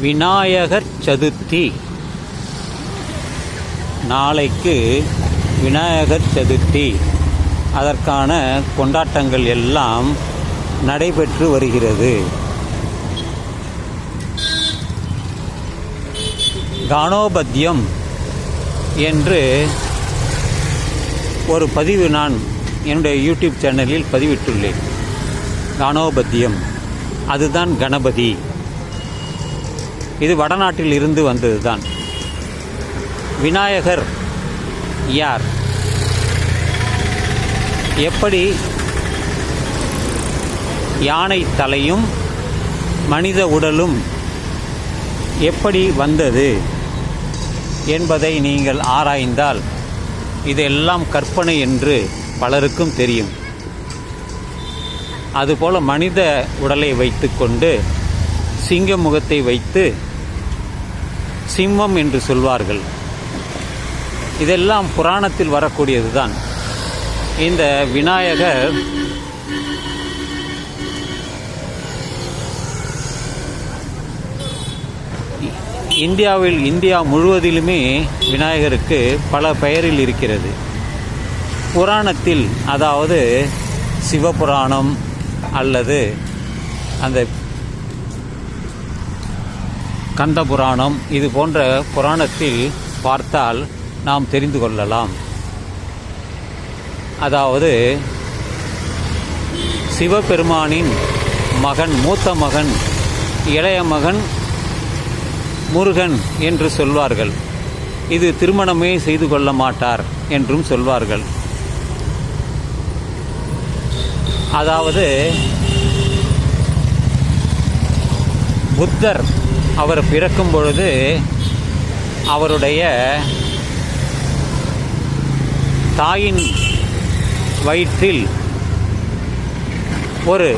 விநாயகர் சதுர்த்தி. நாளைக்கு விநாயகர் சதுர்த்தி. அதற்கான கொண்டாட்டங்கள் எல்லாம் நடைபெற்று வருகிறது. கானோபத்தியம் என்று ஒரு பதிவு நான் என்னுடைய யூடியூப் சேனலில் பதிவிட்டுள்ளேன். கானோபத்தியம் அதுதான் கணபதி. இது வடநாட்டில் இருந்து வந்ததுதான். விநாயகர் யார்? எப்படி யானை தலையும் மனித உடலும் எப்படி வந்தது என்பதை நீங்கள் ஆராய்ந்தால் இதெல்லாம் கற்பனை என்று பலருக்கும் தெரியும். அதுபோல மனித உடலை வைத்துக்கொண்டு சிங்க முகத்தை வைத்து சிம்மம் என்று சொல்வார்கள். இதெல்லாம் புராணத்தில் வரக்கூடியது தான் இந்த விநாயகர் இந்தியாவில் இந்தியா முழுவதிலுமே விநாயகருக்கு பல பெயரில் இருக்கிறது. புராணத்தில் அதாவது சிவபுராணம் அல்லது அந்த கந்த புராணம் இது போன்ற புராணத்தில் பார்த்தால் நாம் தெரிந்து கொள்ளலாம். அதாவது சிவபெருமானின் மகன் மூத்த மகன் இளைய மகன் முருகன் என்று சொல்வார்கள். இது திருமணமே செய்து கொள்ள மாட்டார் என்றும் சொல்வார்கள். அதாவது புத்தர் அவர் பிறக்கும் பொழுது அவருடைய தாயின் வயிற்றில் ஒரு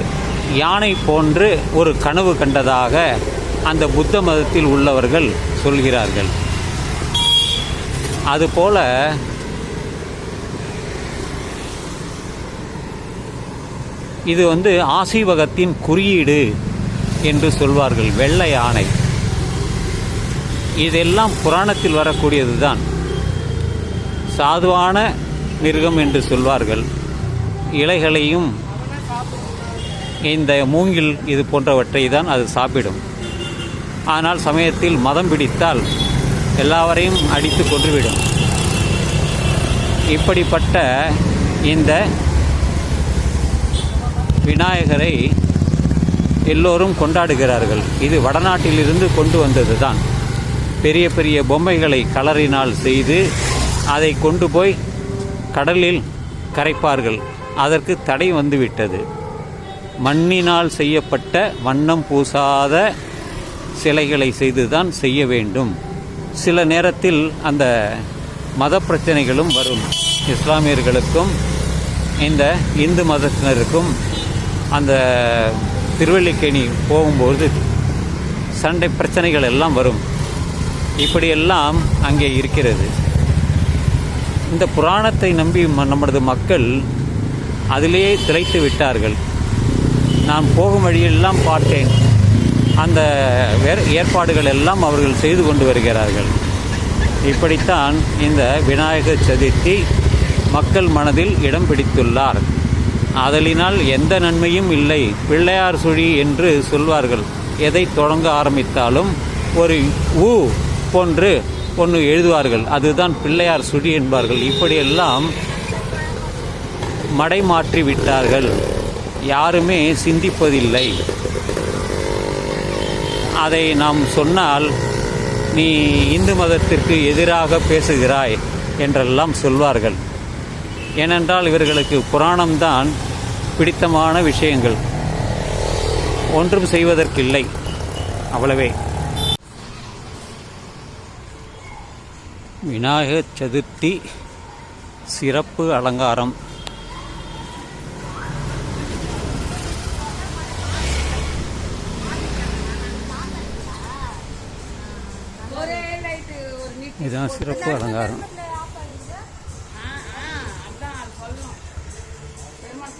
யானை போன்று ஒரு கனவு கண்டதாக அந்த புத்த மதத்தில் உள்ளவர்கள் சொல்கிறார்கள். அதுபோல இது வந்து ஆசீவகத்தின் குறியீடு என்று சொல்வார்கள் வெள்ளை யானை. இதெல்லாம் புராணத்தில் வரக்கூடியது தான் சாதுவான மிருகம் என்று சொல்வார்கள். இலைகளையும் இந்த மூங்கில் இது போன்றவற்றை தான் அது சாப்பிடும். ஆனால் சமயத்தில் மதம் பிடித்தால் எல்லாவரையும் அடித்து கொன்றுவிடும். இப்படிப்பட்ட இந்த விநாயகரை எல்லோரும் கொண்டாடுகிறார்கள். இது வடநாட்டிலிருந்து கொண்டு வந்தது தான் பெரிய பெரிய பொம்மைகளை கலரினால் செய்து அதை கொண்டு போய் கடலில் கரைப்பார்கள். அதற்கு தடை வந்துவிட்டது. மண்ணினால் செய்யப்பட்ட வண்ணம் பூசாத சிலைகளை செய்துதான் செய்ய வேண்டும். சில நேரத்தில் அந்த மத பிரச்சனைகளும் வரும். இஸ்லாமியர்களுக்கும் இந்த இந்து மதத்தினருக்கும் அந்த திருவள்ளிக்கேணி போகும்போது சண்டை பிரச்சனைகள் எல்லாம் வரும். இப்படியெல்லாம் அங்கே இருக்கிறது. இந்த புராணத்தை நம்பி ம- நமது மக்கள் அதிலேயே திளைத்து விட்டார்கள். நான் போகும் வழியெல்லாம் பார்த்தேன். அந்த வேறு ஏற்பாடுகள் எல்லாம் அவர்கள் செய்து கொண்டு வருகிறார்கள். இப்படித்தான் இந்த விநாயகர் சதுர்த்தி மக்கள் மனதில் இடம் பிடித்துள்ளார். அதலினால் எந்த நன்மையும் இல்லை. பிள்ளையார் சுழி என்று சொல்வார்கள். எதை தொடங்க ஆரம்பித்தாலும் ஒரு ஊ போன்று ஒன்று எழுதுவார்கள். அதுதான் பிள்ளையார் சுடி என்பார்கள். இப்படியெல்லாம் மடைமாற்றி விட்டார்கள். யாருமே சிந்திப்பதில்லை. அதை நாம் சொன்னால் நீ இந்து மதத்திற்கு எதிராக பேசுகிறாய் என்றெல்லாம் சொல்வார்கள். ஏனென்றால் இவர்களுக்கு புராணம்தான் பிடித்தமான விஷயங்கள். ஒன்றும் செய்வதற்கில்லை. அவ்வளவே. விநாயகர் சதுர்த்தி சிறப்பு அலங்காரம். இதுதான் சிறப்பு அலங்காரம். பெருமாள்